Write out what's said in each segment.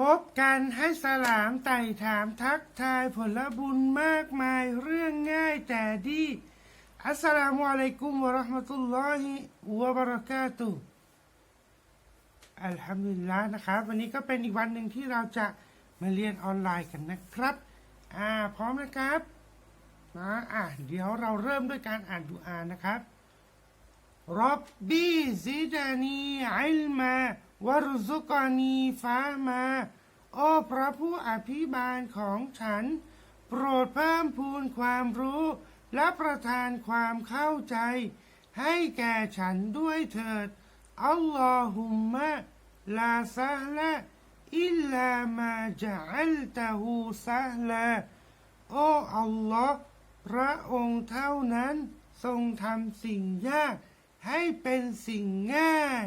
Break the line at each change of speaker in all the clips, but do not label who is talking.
พบกันให้สลามไต่ถามทักทายผลบุญมากมายเรื่องง่ายแต่ดีอัสสลามุอะลัยกุมวะราะห์มะตุลลอฮิวะบะเราะกาตุอัลฮัมดุลิลลาห์นะครับ วันนี้ก็เป็นอีกวันหนึ่งที่เราจะมาเรียนออนไลน์กันนะครับ อ่าพร้อมนะครับนะอะเดี๋ยวเราเริ่มด้วยการอ่านดูอานะครับรับบีซิดานีอิลมา วรซุกานีฟ้ามา โอ้พระผู้อภิบาลของฉัน โปรดเพิ่มพูนความรู้ และประทานความเข้าใจ ให้แก่ฉันด้วยเถิด อัลลอฮุมมะ ลาซะละอิลลามาจัลตะฮูซะละโอ้อัลลอฮ์พระองค์เท่านั้นทรงทำสิ่งยากให้เป็นสิ่งง่าย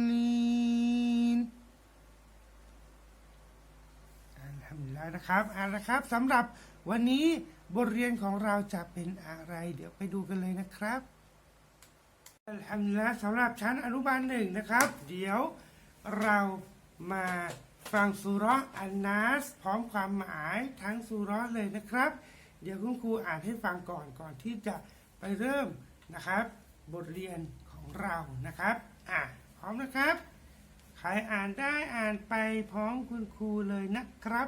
นะครับเอ่าละครับสำหรับวันนี้บทเรียนของเราจะเป็นอะไร เดี๋ยวไปดูกันเลยนะครับอัลฮัมดุลิลลาสำหรับชั้นอนุบาลหนึ่งนะครับ เดี๋ยวเรามาฟังสุราะห์อันนัสพร้อมความหมายทั้งสุราะห์เลยนะครับ เดี๋ยวคุณครูอ่านให้ฟังก่อนก่อนที่จะไปเริ่มนะครับ บทเรียนของเรานะครับอะพร้อมนะครับใครอ่านได้อ่านไปพร้อมคุณครูเลยนะครับ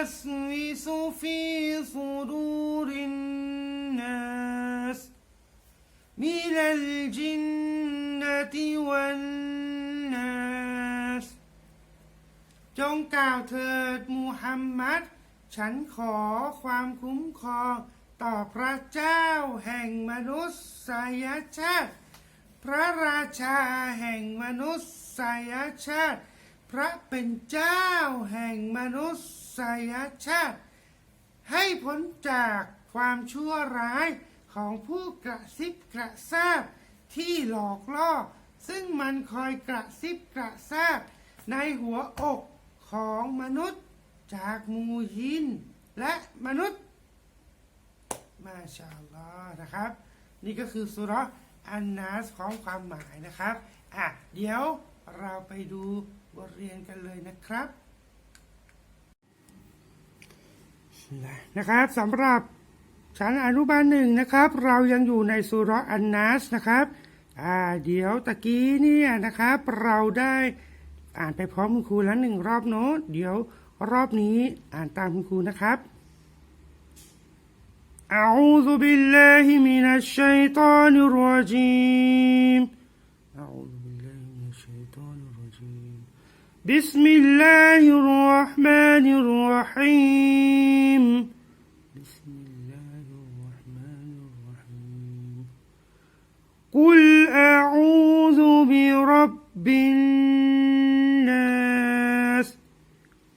يوسوس في صدور الناس من الجنة والناس จงกล่าวเถิดมูฮัมมัด ฉันขอความคุ้มครอง ต่อพระเจ้าแห่งมนุษยชาติ พระราชาแห่งมนุษยชาติ พระเป็นเจ้าแห่งมนุษ ยชาติ ให้พ้นจากความชั่วร้ายของผู้กระซิบกระซาบที่หลอกล่อ ซึ่งมันคอยกระซิบกระซาบในหัวอกของมนุษย์จากมูยิน และมนุษย์ มาชาอัลลอนะครับ นี่ก็คือสุราะอันนัสของความหมายนะครับ อะ เดี๋ยวเราไปดูบทเรียนกันเลยนะครับ นะครับสำหรับชั้นอนุบาลหนึ่งนะครับ เรายังอยู่ในสุเราะห์อันนัสนะครับอ่าเดี๋ยวตะกี้เนี่ยนะครับ เราได้อ่านไปพร้อมคุณครูแล้วหนึ่งรอบโน้ตเดี๋ยวรอบนี้อ่านตามคุณครูนะครับ أعوذ بالله من الشيطان الرجيم أعوذ بسم الله الرحمن الرحيم. بسم الله الرحمن الرحيم. قل أعوذ برب الناس.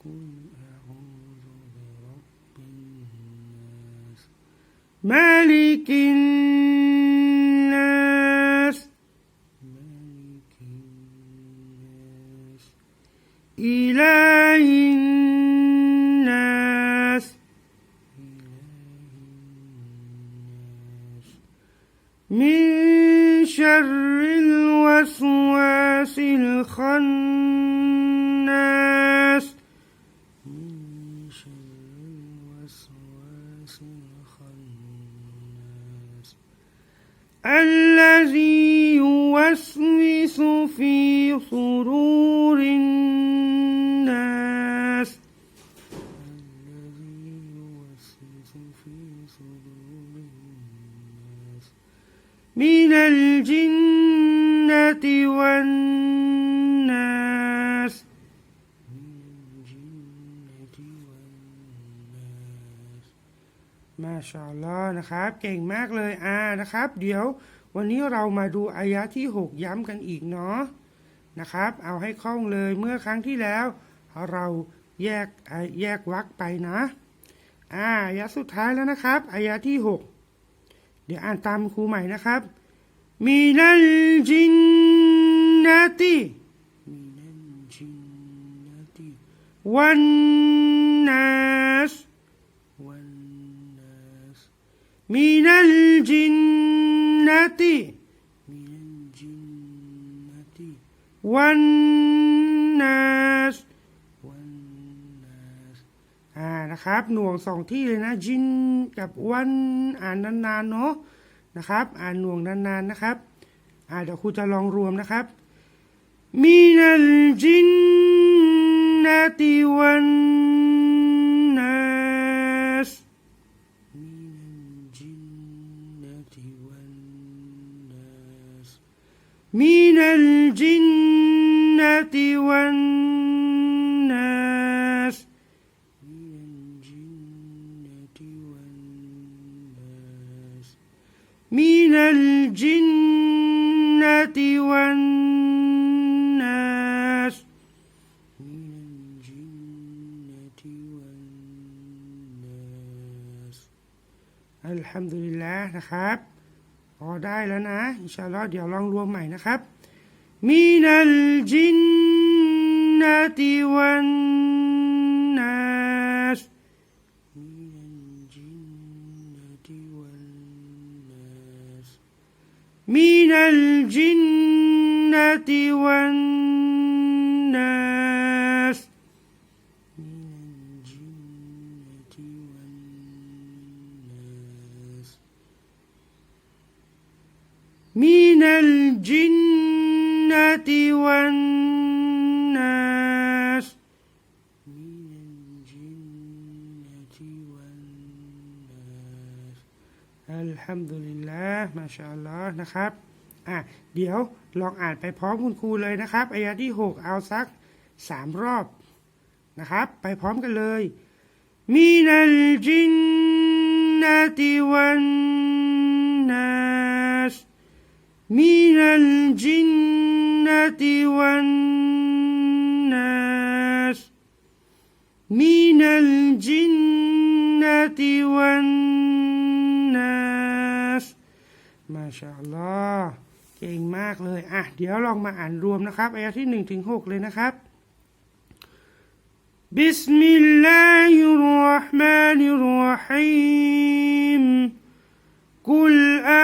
قل أعوذ برب الناس. مالك الناس. الجنة والناس من الجنة والناس มาชาอัลลอฮ์นะครับ เก่งมากเลยอ่านะครับ เดี๋ยววันนี้เรามาดูอายะที่ 6 ย้ำกันอีกเนาะนะครับ เอาให้คล่องเลยเมื่อครั้งที่แล้ว เราแยกอ่าแยกวรรคไปนะอ่าอายะสุดท้ายแล้วนะครับอายะที่ 6 เดี๋ยวอ่านตามครูใหม่นะครับ มีนัลจินนติมีนัลจินนติวันนัส والناس من الجنة من الجنة والناس والناس อ่านะครับ หน่วงสองที่เลยนะ จินกับวันอ่านนานๆเนาะ นะครับอ่านหน่วงนานๆนะครับอ่าเดี๋ยวครูจะลองรวมนะครับมินัลจินนติวัน อินชาอัลอเดี๋ยวลองรวมใหม่นะครับมินัลจินนาติวันนัสมินัลจินนาติวันนัสมินัลจินนะติวัน อัลฮัมดุลิลลาฮ์มาชาอัลลอฮ์นะครับ อะ เดี๋ยวลองอ่านไปพร้อมคุณครูเลยนะครับอายะที่ 6 เอาซักสามรอบนะครับ ไปพร้อมกันเลย มินัลจินนติวันนัสมินัลจินนติวันนัสมินัลจิน والناس มาชาอัลลอฮ์เก่งมากเลย อ่ะ เดี๋ยวลองมาอ่านรวมนะครับอายะที่1ถึง6เลยนะครับ بسم الله الرحمن الرحيم قل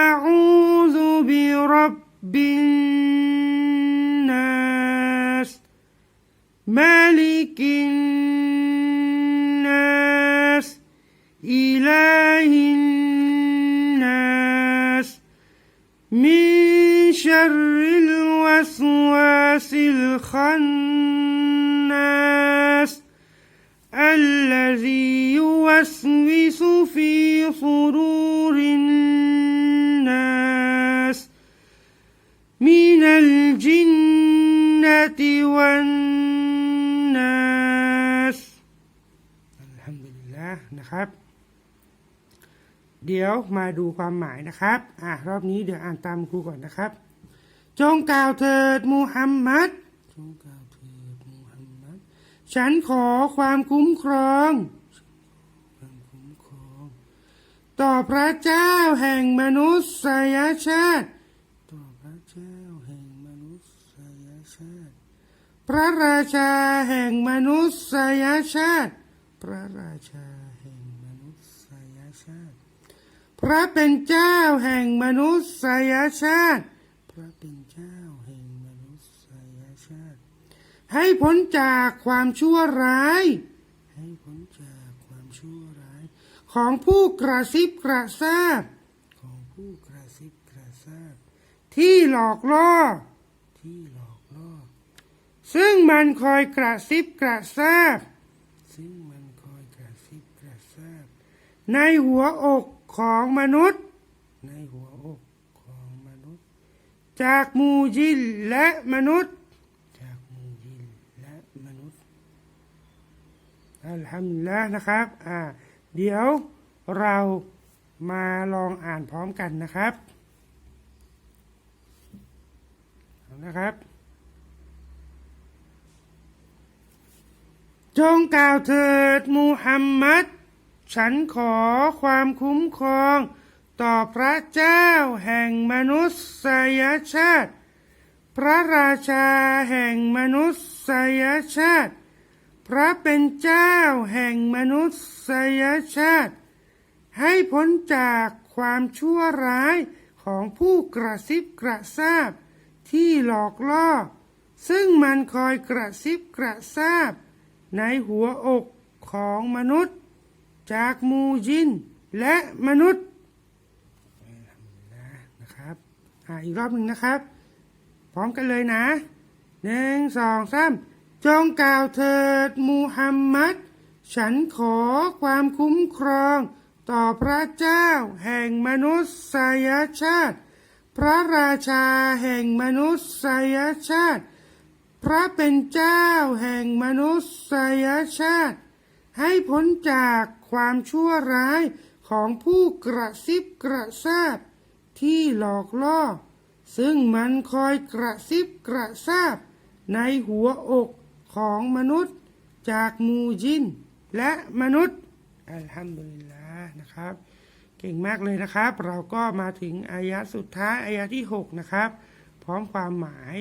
أعوذ برب الناس ملك الناس من شر الوسواس الخناس เดี๋ยวมาดูความหมายนะครับ อะรอบนี้เดี๋ยวอ่านตามครูก่อนนะครับ จงกล่าวเถิดมูฮัมมัด จงกล่าวเถิดมูฮัมมัด ฉันขอความคุ้มครองความคุ้มครองตต่อพระเจ้าแห่งมนุษยชาติ ต่อพระเจ้าแห่งมนุษยชาติ พระราชาแห่งมนุษยชาติ พระราชาแห่งมนุษยชาติ พระเป็นเจ้าแห่งมนุษยชาติ พระเป็นเจ้าแห่งมนุษยชาติ ให้พ้นจากความชั่วร้าย ให้พ้นจากความชั่วร้าย ของผู้กระซิบกระซาบ ของผู้กระซิบกระซาบ ที่หลอกล่อ ที่หลอกล่อ ซึ่งมันคอยกระซิบกระซาบ ซึ่งมันคอยกระซิบกระซาบ ในหัวอก ของมนุษย์ ในหัวอกของมนุษย์ จากหมูยินและมนุษย์ จากหมูยินและมนุษย์อัลฮัมดุลิลละนะครับอ่าเดี๋ยวเรามาลองอ่านพร้อมกันนะครับเอานะครับจงกล่าวเถิดมูฮัมมัด ฉันขอความคุ้มครอง ต่อพระเจ้าแห่งมนุษยชาติ พระราชาแห่งมนุษยชาติ พระเป็นเจ้าแห่งมนุษยชาติ ให้พ้นจากความชั่วร้ายของผู้กระซิบกระซาบ ที่หลอกล่อ ซึ่งมันคอยกระซิบกระซาบ ในหัวอกของมนุษย์ จากมูยินและมนุษย์นะครับอ่าอีกรอบหนึ่งนะครับ พร้อมกันเลยนะหนึ่งสองสามจงกล่าวเถิดมูฮัมมัด ฉันขอความคุ้มครอง ต่อพระเจ้าแห่งมนุษยชาติ พระราชาแห่งมนุษยชาติ พระเป็นเจ้าแห่งมนุษยชาติ ให้พ้นจากความชั่วร้ายของผู้กระซิบกระซาบที่หลอกล่อ ซึ่งมันคอยกระซิบกระซาบในหัวอกของมนุษย์จากมูยิน และมนุษย์ อัลฮัมดุลิลลาห์นะครับ เก่งมากเลยนะครับ เราก็มาถึงอายะสุดท้ายอายะที่ 6 นะครับ พร้อมความหมาย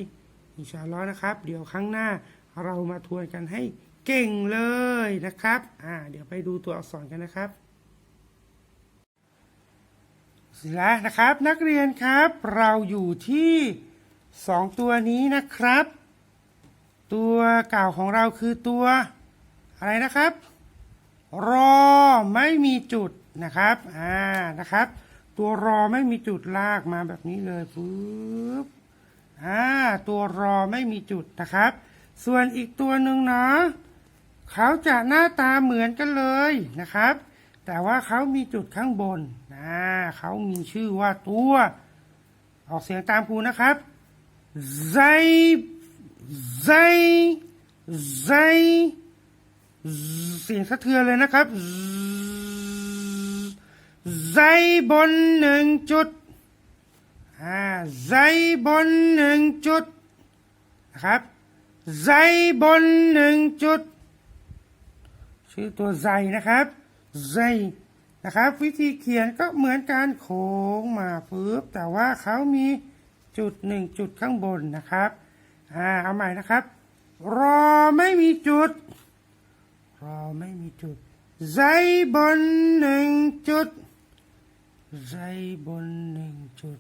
อินชาอัลลอฮ์นะครับ เดี๋ยวครั้งหน้าเรามาทวนกันให้ เก่งเลยนะครับอ่าเดี๋ยวไปดูตัวอักษรกันนะครับสิละนะครับนักเรียนครับ เราอยู่ที่สองตัวนี้นะครับ ตัวเก่าของเราคือตัว อะไรนะครับ รอไม่มีจุดนะครับอ่านะครับ ตัวรอไม่มีจุดลากมาแบบนี้เลยปึ๊บอ่าตัวรอไม่มีจุดนะครับ ส่วนอีกตัวหนึ่งเนาะ เขาจะหน้าตาเหมือนกันเลยนะครับ แต่ว่าเขามีจุดข้างบนนะเขามีชื่อว่าตัว ออกเสียงตามครูนะครับไซไซไซเสียงสะเทือนเลยนะครับไซบนหนึ่งจุดอ่าไซบนหนึ่งจุดนะครับไซบนหนึ่งจุด ชื่อตัวไซนะครับไซนะครับ วิธีเขียนก็เหมือนการโค้งมาปึ๊บแต่ว่าเขามีจุดหนึ่งจุดข้างบนนะครับอ่าเอาใหม่นะครับ รอไม่มีจุด รอไม่มีจุดไซบนหนึ่งจุดไซบนหนึ่งจุด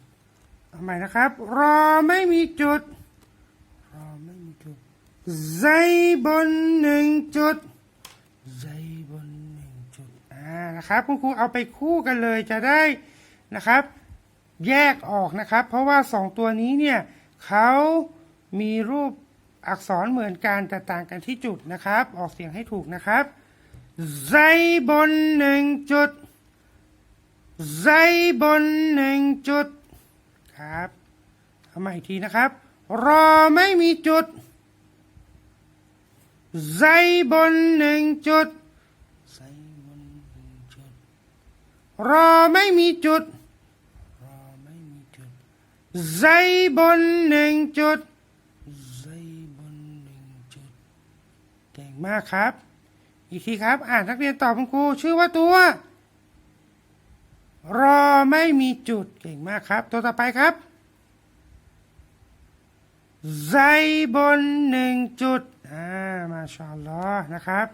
เอาใหม่นะครับ รอไม่มีจุด รอไม่มีจุดไซบนหนึ่งจุด ไซบนหนึ่งจุดอ่านะครับคุณครูเอาไปคู่กันเลยจะได้นะครับ แยกออกนะครับ เพราะว่าสองตัวนี้เนี่ยเขามีรูปอักษรเหมือนกันแต่ต่างกันที่จุดนะครับ ออกเสียงให้ถูกนะครับไซบนหนึ่งจุดไซบนหนึ่งจุดครับเอาใหม่อีกทีนะครับ รอไม่มีจุด ไซบนหนึ่งจุด ไซบนหนึ่งจุด รอไม่มีจุด รอไม่มีจุด ไซบนหนึ่งจุด ไซบนหนึ่งจุด เก่งมากครับ อีกทีครับ อ่านนักเรียนตอบคุณครูชื่อว่าตัว รอไม่มีจุด เก่งมากครับ ตัวต่อไปครับใจบนหนึ่งจุด อ่า มาชาอัลลอฮ์นะครับ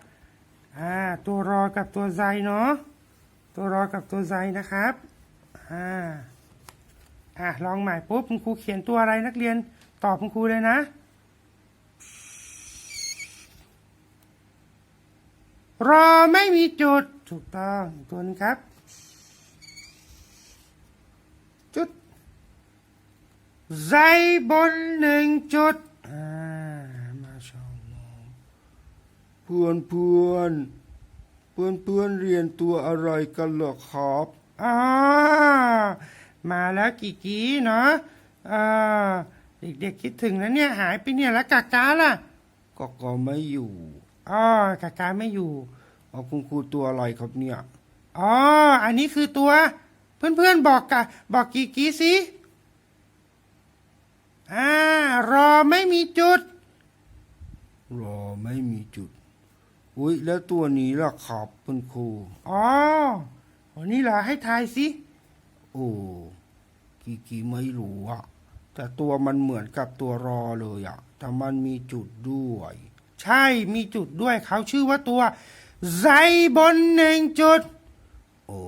อ่าตัวรอกับตัวใจเนาะตัวรอกับตัวใจนะครับอ่าอะลองใหม่ปุ๊บคุณครูเขียนตัวอะไรนักเรียนตอบคุณครูเลยนะรอไม่มีจุดถูกต้องตัวนึงครับ จุดใจบนหนึ่งจุดอ่า
เพื่อนเพื่อนเพื่อนเพื่อนเรียนตัวอะไรกันเหรอครับ
อ๋อมาแล้วกี่กีเนาะเออเด็กๆคิดถึงนะเนี่ยหายไปเนี่ยแล้วกากาล่ะ
ก็ก็ไม่อยู่
อ๋อกากาไม่อยู่
เอาคุณครูตัวอะไรครับเนี่ย
อ๋ออันนี้คือตัว เพื่อนๆบอกกะบอกกี่กีสิอ่ารอไม่มีจุด
รอไม่มีจุด อุ้ยแล้วตัวนี้ล่ะครับคุณครู
อ๋อวันนี้เหรอให้ทายสิ
โอ้กีกีไม่รู้อะแต่ตัวมันเหมือนกับตัวรอเลยอะแต่มันมีจุดด้วย
ใช่มีจุดด้วยเขาชื่อว่าตัวใจบนหนึ่งจุด
โอ้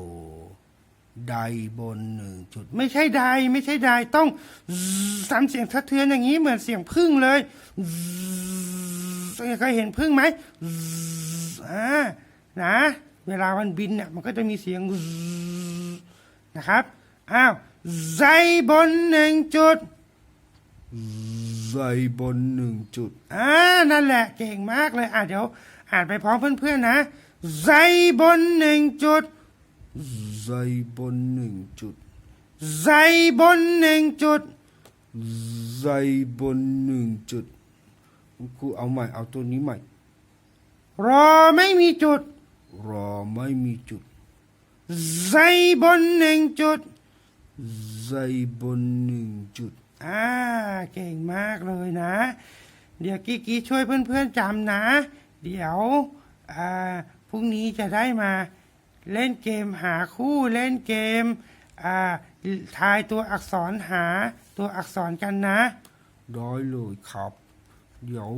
ใดบนหนึ่งจุด
ไม่ใช่ใดไม่ใช่ใดต้องทำเสียงสะเทือนอย่างนี้เหมือนเสียงพึ่งเลย เคยเห็นพึ่งไหมอ่านะ เวลามันบินเนี่ยมันก็จะมีเสียงนะครับ อ้าวใจบนหนึ่งจุด
ใดบนหนึ่งจุด
อ่านั่นแหละเก่งมากเลยอะเดี๋ยวอ่านไปพร้อมเพื่อนๆนะใจบนหนึ่งจุด
ใดบนหนึ่งจุด
ใจบนหนึ่งจุด
ใดบนหนึ่งจุด คุณครูเอาใหม่ เอาตัวนี้ใหม่
รอไม่มีจุด
รอไม่มีจุด
ใจบนหนึ่งจุด
ใดบนหนึ่งจุด
อ่า เก่งมากเลยนะ เดี๋ยวกิ๊กกี้ช่วยเพื่อนๆจำนะ เดี๋ยว อ่า พรุ่งนี้จะได้มา เล่นเกมหาคู่เล่นเกม อ่า ทายตัวอักษรหาตัวอักษรกันนะ
ได้เลยครับ เดี๋ยว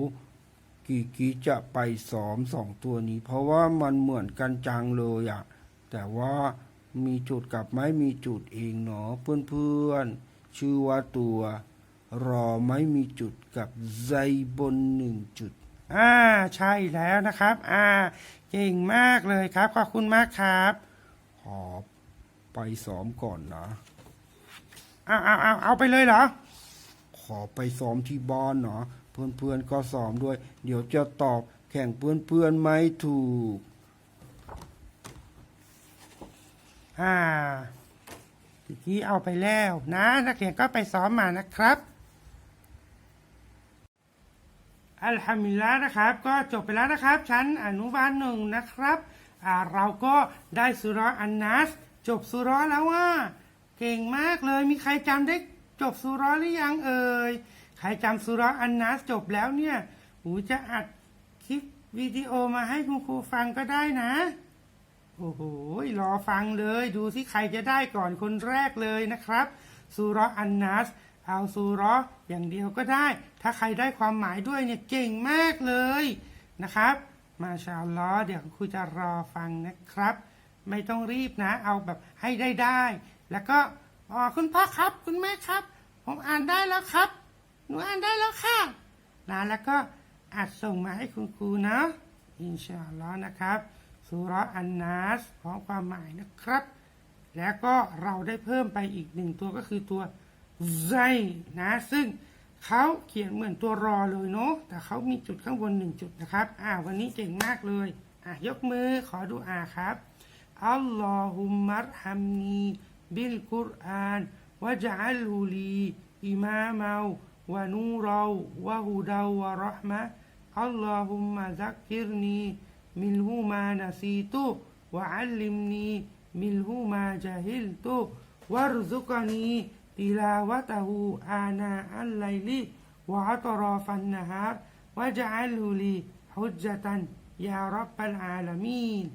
กีกีจะไปซ้อมสองตัวนี้ เพราะว่ามันเหมือนกันจังเลยอะแต่ว่ามีจุดกับไม่มีจุดเองเนาะเพื่อนๆชื่อว่าตัวรอไม่มีจุดกับใจบนหนึ่งจุด
อ่าใช่แล้วนะครับ อ่าเก่งมากเลยครับ ขอบคุณมากครับ
ขอไปซ้อมก่อนนะ
เอาเอาเอาเอาไปเลยเหรอ
ขอไปซ้อมที่บ้านเนาะ เพื่อนๆก็ซ้อมด้วย เดี๋ยวจะตอบแข่งเพื่อนๆไม่ถูก
อ่าทีกี้เอาไปแล้วนะ นักเรียนก็ไปซ้อมมานะครับอัลฮัมดุลิลละนะครับ ก็จบไปแล้วนะครับ ชั้นอนุบาลหนึ่งนะครับอ่าเราก็ได้สุราะห์อันนัส จบสุราะห์แล้วว่า เก่งมากเลยมีใครจำได้จบสุราะห์หรือยังเอ่ย ใครจำสุเราะห์อันนัสจบแล้วเนี่ยหูจะอัดคลิปวิดีโอมาให้คุณครูฟังก็ได้นะ โอ้โหรอฟังเลย ดูสิใครจะได้ก่อนคนแรกเลยนะครับซูร์อันนัสเอาซูราะห์อย่างเดียวก็ได้ ถ้าใครได้ความหมายด้วยเนี่ยเก่งมากเลยนะครับ มาชาลลอเดี๋ยวครูจะรอฟังนะครับ ไม่ต้องรีบนะ เอาแบบให้ได้ได้ แล้วก็อ๋อคุณพ่อครับ คุณแม่ครับ ผมอ่านได้แล้วครับ หนูอ่านได้แล้วค่ะนะแล้วก็อัดส่งมาให้คุณครูนะอินชาอัลลอฮ์นะครับสุเราะห์อันนัสพร้อมความหมายนะครับ แล้วก็เราได้เพิ่มไปอีกหนึ่งตัวก็คือตัวใจนะ ซึ่งเขาเขียนเหมือนตัวรอเลยเนาะแต่เขามีจุดข้างบนหนึ่งจุดนะครับ อ่าวันนี้เก่งมากเลยอะยกมือขอดูอาครับอัลลอฮุมมัรฮัมนีบิลกุรอานวะจัลฮุลีอิมามา วะนูราวะฮูดาวะรห์มะอัลลอฮุมมะซักกิรนีมิลฮูมานาซีตุวะอัลลิมนีมิลฮูมาจาฮิลตุวะรซุกนีติลาวะตะฮูอานาอัลไลลีวะอัตรอฟันนะฮาร์วะจัลฮุลีฮุจจตันยารับบัลอาลามีน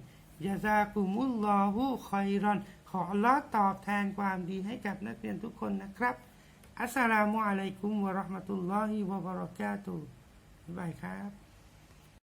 ยาซากุมุลลอฮูคอยรอน ขอลอตอบแทนความดีให้กับนักเรียนทุกคนนะครับ อัสสลามุอะลัยกุมวะเราะห์มะตุลลอฮิวะบะเราะกาตุฮ์บ๊ายบายครับ